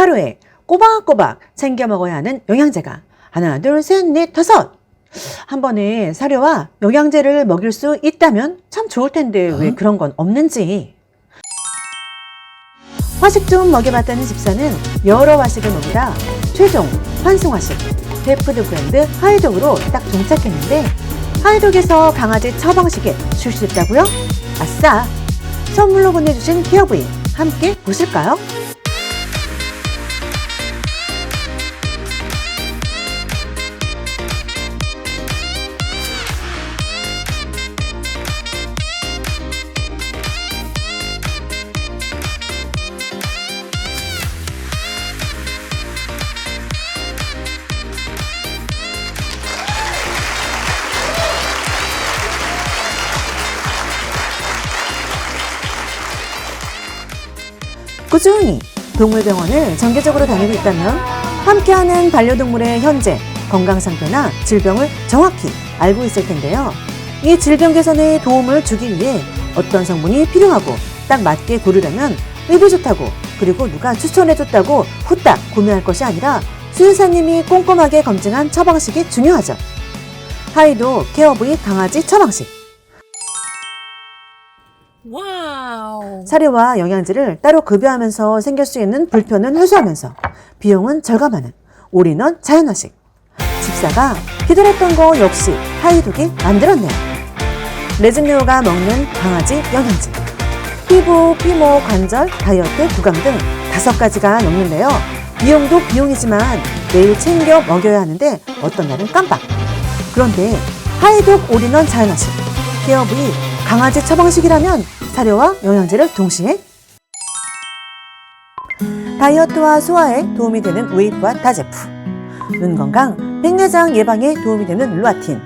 하루에 꼬박꼬박 챙겨 먹어야 하는 영양제가 하나, 둘, 셋, 넷, 다섯. 한 번에 사료와 영양제를 먹일 수 있다면 참 좋을 텐데 왜 그런 건 없는지. 화식 좀 먹여봤다는 집사는 여러 화식을 먹이다 최종 환승화식 대푸드 브랜드 하이독으로 딱 정착했는데 하이독에서 강아지 처방식에 출시했다고요? 아싸! 선물로 보내주신 케어부인 함께 보실까요? 꾸준히 동물병원을 정기적으로 다니고 있다면 함께하는 반려동물의 현재 건강 상태나 질병을 정확히 알고 있을 텐데요. 이 질병 개선에 도움을 주기 위해 어떤 성분이 필요하고 딱 맞게 고르려면 의도 좋다고 그리고 누가 추천해줬다고 후딱 구매할 것이 아니라 수의사님이 꼼꼼하게 검증한 처방식이 중요하죠. 하이도 케어부위 강아지 처방식. 사료와 영양제를 따로 급여하면서 생길 수 있는 불편은 해소하면서 비용은 절감하는 올인원 자연화식. 집사가 기다렸던 거 역시 하이독이 만들었네요. 레즈네오가 먹는 강아지 영양제. 피부, 피모, 관절, 다이어트, 구강 등 다섯 가지가 넘는데요. 비용도 비용이지만 매일 챙겨 먹여야 하는데 어떤 날은 깜빡. 그런데 하이독 올인원 자연화식. 부위 강아지 처방식이라면 사료와 영양제를 동시에. 다이어트와 소화에 도움이 되는 웨이프와 다제프. 눈 건강, 백내장 예방에 도움이 되는 루아틴.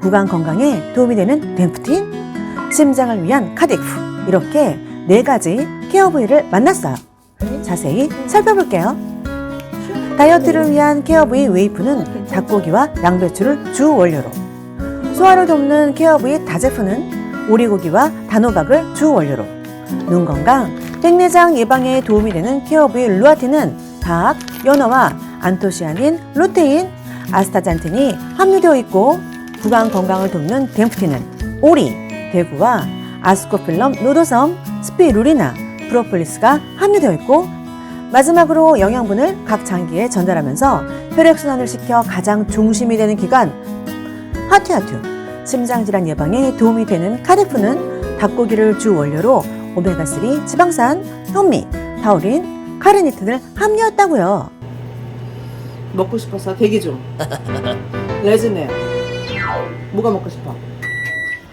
구강 건강에 도움이 되는 덴프틴. 심장을 위한 카데프. 이렇게 네 가지 케어 부위를 만났어요. 자세히 살펴볼게요. 다이어트를 위한 케어 부위 웨이프는 닭고기와 양배추를 주 원료로. 소화를 돕는 케어 부위 다제프는 오리고기와 단호박을 주 원료로. 눈 건강, 백내장 예방에 도움이 되는 케어 부위 루아틴은 닭, 연어와 안토시아닌, 루테인, 아스타잔틴이 함유되어 있고 구강 건강을 돕는 덴프틴은 오리, 대구와 아스코필럼 노도섬, 스피루리나, 프로폴리스가 함유되어 있고 마지막으로 영양분을 각 장기에 전달하면서 혈액순환을 시켜 가장 중심이 되는 기관 하투하투 심장질환 예방에 도움이 되는 카데프는 닭고기를 주 원료로 오메가3 지방산, 현미, 타우린, 카르니틴을 함유했다고요. 먹고 싶어서 대기 중. 레즈네. 뭐가 먹고 싶어?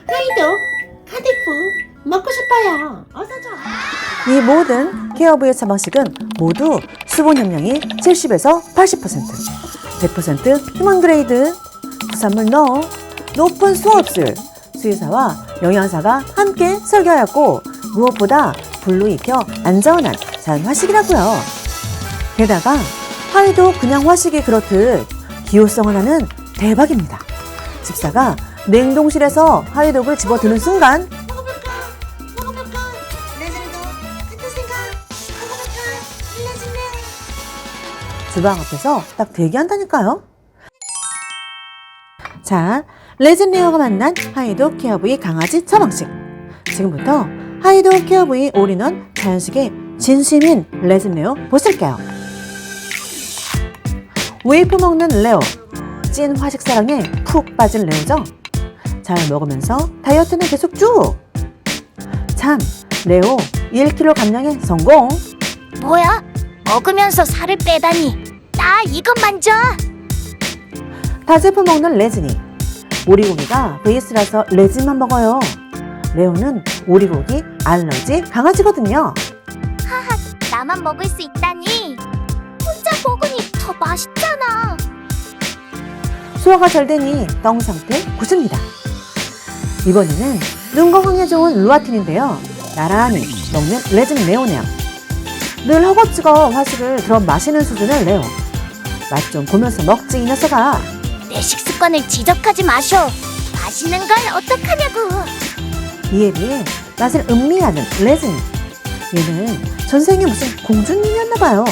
하이도 카디프 먹고 싶어요. 어서 줘. 이 모든 케어부의 처방식은 모두 수분 함량이 70에서 80%, 100% 휴먼 그레이드, 부산물 넣어 높은 수업술, 수의사와 영양사가 함께 설계하였고 무엇보다 불로 익혀 안전한 자연 화식이라고요. 게다가 하이도 그냥 화식이 그렇듯 기호성 하나는 대박입니다. 집사가 냉동실에서 하이독을 집어드는 순간. 주방 앞에서 딱 대기한다니까요. 자, 레진레어가 만난 하이도 케어부위 강아지 처방식. 지금부터 하이도 케어부위 올인원 자연식의 진심인 레진레어 보실게요. 웨이프 먹는 레오. 찐 화식 사랑에 푹 빠진 레오죠? 잘 먹으면서 다이어트는 계속 쭉! 참, 레오 1kg 감량에 성공! 뭐야? 먹으면서 살을 빼다니. 나 이것만 줘. 다제품 먹는 레진이 오리고기가 베이스라서 레진만 먹어요. 레오는 오리고기 알러지 강아지거든요. 나만 먹을 수 있다니. 혼자 먹으니 더 맛있잖아. 소화가 잘 되니 똥 상태 굿습니다. 이번에는 눈 건강에 좋은 루아틴인데요. 나란히 먹는 레진 레오네요. 늘 허겁지겁 화식을 그런 마시는 수준의 레오. 맛 좀 보면서 먹지 이 녀석아 내 식습관을 지적하지 마셔. 맛있는 걸 어떡하냐고. 이에 비해 맛을 음미하는 레즈니. 얘는 전생에 무슨 공주님이었나 봐요.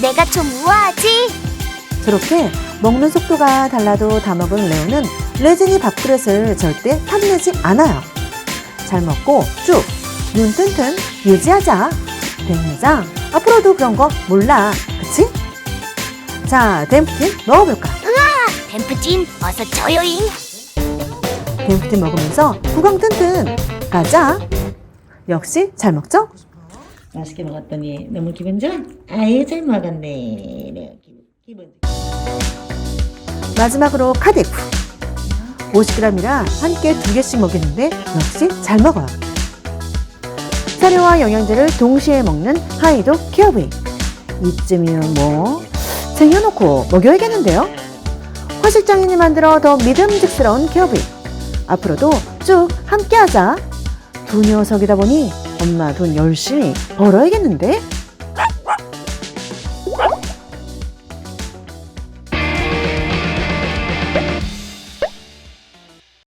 내가 좀 우아하지? 저렇게 먹는 속도가 달라도 다 먹은 레오는 레진이 밥그릇을 절대 탐내지 않아요. 잘 먹고 쭉, 눈 튼튼, 유지하자. 백내장, 앞으로도 그런 거 몰라. 그치? 자, 댐프틴 먹어볼까? 뱀프진 어서 줘요잉. 댐프틴 먹으면서 구강 튼튼. 가자. 역시 잘 먹죠? 맛있게 먹었더니 너무 기분 좋아? 아유 잘 먹었네. 네, 기분 기분. 마지막으로 카데프. 50g이라 한 끼에 두 개씩 먹였는데 역시 잘 먹어요. 사료와 영양제를 동시에 먹는 하이도 케어브이. 이쯤이면 뭐 쟁여놓고 먹여야겠는데요. 화실장인이 만들어 더 믿음직스러운 케어브이. 앞으로도 쭉 함께하자. 두 녀석이다 보니 엄마 돈 열심히 벌어야겠는데?